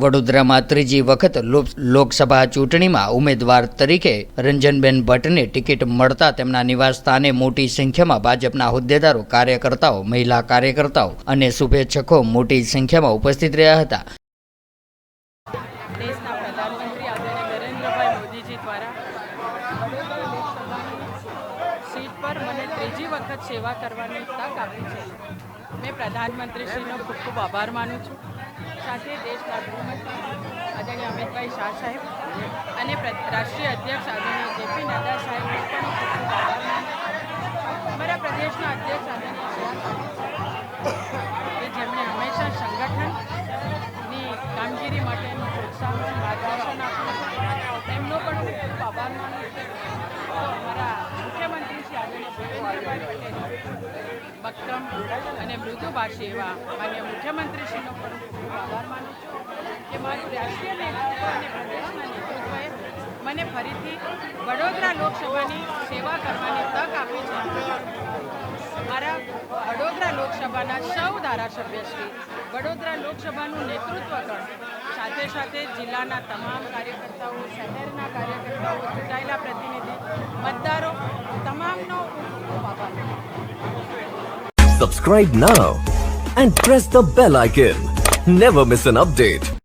વડોદરામાં ત્રીજી વખત લોકસભા ચૂંટણીમાં ઉમેદવાર તરીકે રંજનબેન ભટ્ટને ટિકિટ મળતા તેમના નિવાસસ્થાને મોટી સંખ્યામાં ભાજપના હોદ્દેદારો, કાર્યકર્તાઓ, મહિલા કાર્યકર્તાઓ અને શુભેચ્છકો મોટી સંખ્યામાં ઉપસ્થિત રહ્યા હતા. સેવા કરવાની તક આપી છે. મેં પ્રધાનમંત્રીશ્રીનો ખૂબ ખૂબ આભાર માનું છું. સાથે દેશના ગૃહમંત્રી આદરણીય અમિતભાઈ શાહ સાહેબ અને રાષ્ટ્રીય અધ્યક્ષ આદરણીય જેપી નડ્ડા સાહેબનો પણ અમારા પ્રદેશના અધ્યક્ષ આદરણીય કે જેમણે હંમેશા સંગઠનની કામગીરી માટેનું પ્રોત્સાહન માર્ગદર્શન આપ્યું તેમનો પણ હું ખૂબ આભાર માનું અમારા મુખ્યમંત્રી શ્રી આદરણીય ભૂપેન્દ્રભાઈ પટેલ, બક્કમ અને મૃદુભાષી એવા માન્ય મુખ્યમંત્રીશ્રીનો કે મારું રાષ્ટ્રીય મને ફરીથી વડોદરા લોકસભાની સેવા કરવાની તક આપી છે મારા વડોદરા લોકસભાના સૌ ધારાસભ્યશ્રી વડોદરા લોકસભાનું નેતૃત્વ કરે સાથે સાથે જિલ્લાના તમામ કાર્યકર્તાઓ, શહેરના કાર્યકર્તાઓ, ચૂંટાયેલા પ્રતિનિધિ, મતદારો, તમામનો આભાર Subscribe now and press the bell icon. Never miss an update.